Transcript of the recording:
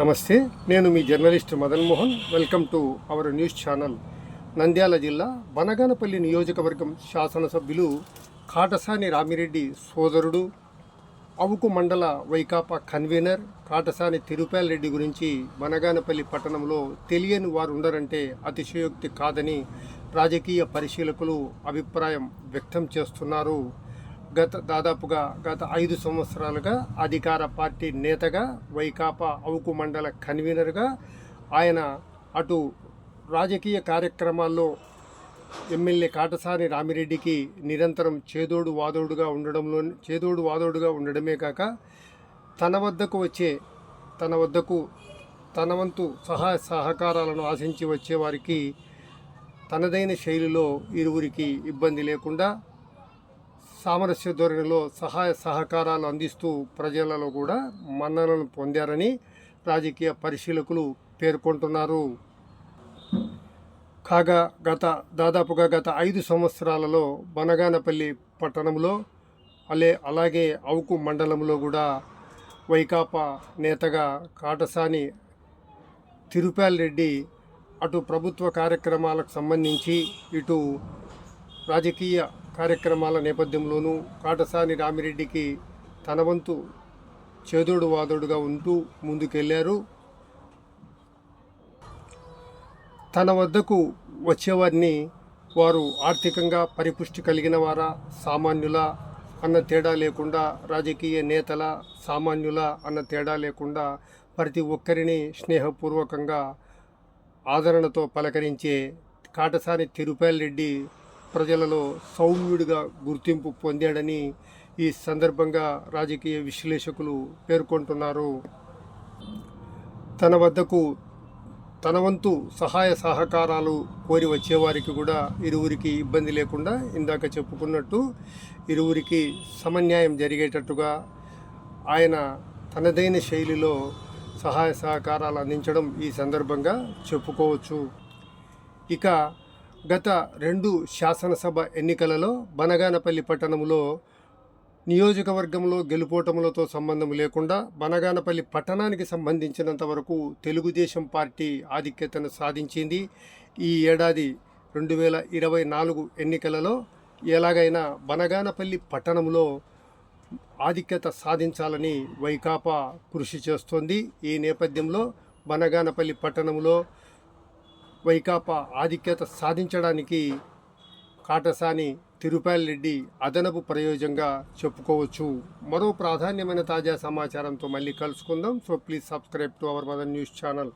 నమస్తే నేను మీ journalist Madan Mohan. Welcome to our news channel. Nandyal జిల్లా బనగానపల్లి నియోజకవర్గం శాసనసభ్యులు కాటసాని రామిరెడ్డి సోదరుడు అవుకు మండల వైకాపా కన్వీనర్ కాటసాని తిరుపాల్ రెడ్డి గురించి బనగానపల్లి పట్టణంలో తెలియని వారు ఉండరంటే అతిశయోక్తి కాదని రాజకీయ పరిశీలకులు అభిప్రాయం వ్యక్తం చేస్తున్నారు. గత దాదాపుగా గత ఐదు సంవత్సరాలుగా అధికార పార్టీ నేతగా వైకాపా అవుకు మండల కన్వీనర్గా ఆయన అటు రాజకీయ కార్యక్రమాల్లో ఎమ్మెల్యే కాటసాని రామిరెడ్డికి నిరంతరం చేదోడు వాదోడుగా ఉండడంలో చేదోడు వాదోడుగా ఉండడమే కాక తన వద్దకు వచ్చే తన వద్దకు తన వంతు సహాయ సహకారాలను ఆశించి వచ్చేవారికి తనదైన శైలిలో ఇరువురికి ఇబ్బంది లేకుండా సామరస్య ధోరణిలో సహాయ సహకారాలు అందిస్తూ ప్రజలలో కూడా మన్ననలు పొందారని రాజకీయ పరిశీలకులు పేర్కొంటున్నారు. కాగా గత దాదాపుగా గత ఐదు సంవత్సరాలలో బనగానపల్లి పట్టణంలో అలే అలాగే అవుకు మండలంలో కూడా వైకాపా నేతగా కాటసాని తిరుపాల్ రెడ్డి అటు ప్రభుత్వ కార్యక్రమాలకు సంబంధించి ఇటు రాజకీయ కార్యక్రమాల నేపథ్యంలోనూ కాటసాని రామిరెడ్డికి తన వంతు చేదోడు వాదోడుగా ఉంటూ ముందుకెళ్ళారు. తన వద్దకు వచ్చేవారిని వారు ఆర్థికంగా పరిపుష్టి కలిగిన వారా సామాన్యుల అన్న తేడా లేకుండా రాజకీయ నేతల సామాన్యుల అన్న తేడా లేకుండా ప్రతి ఒక్కరిని స్నేహపూర్వకంగా ఆదరణతో పలకరించే కాటసాని తిరుపాల్ రెడ్డి ప్రజలలో సౌమ్యుడిగా గుర్తింపు పొందాడని ఈ సందర్భంగా రాజకీయ విశ్లేషకులు పేర్కొంటున్నారు. తన వద్దకు తన వంతు సహాయ సహకారాలు కోరి వచ్చేవారికి కూడా ఇరువురికి ఇబ్బంది లేకుండా ఇందాక చెప్పుకున్నట్టు ఇరువురికి సమన్యాయం జరిగేటట్టుగా ఆయన తనదైన శైలిలో సహాయ సహకారాలు అందించడం ఈ సందర్భంగా చెప్పుకోవచ్చు. ఇక గత రెండు శాసనసభ ఎన్నికలలో బనగానపల్లి పట్టణంలో నియోజకవర్గంలో గెలుపోటములతో సంబంధం లేకుండా బనగానపల్లి పట్టణానికి సంబంధించినంత వరకు తెలుగుదేశం పార్టీ ఆధిక్యతను సాధించింది. ఈ ఏడాది రెండు వేల ఇరవై నాలుగు ఎన్నికలలో ఎలాగైనా బనగానపల్లి పట్టణంలో ఆధిక్యత సాధించాలని వైకాపా కృషి చేస్తోంది. ఈ నేపథ్యంలో బనగానపల్లి పట్టణంలో వైకాపా ఆధిక్యత సాధించడానికి కాటసాని తిరుపాల్ రెడ్డి అదనపు ప్రయోజనంగా చెప్పుకోవచ్చు. మరో ప్రాధాన్యమైన తాజా సమాచారంతో మళ్ళీ కలుసుకుందాం. So please subscribe to our mother news channel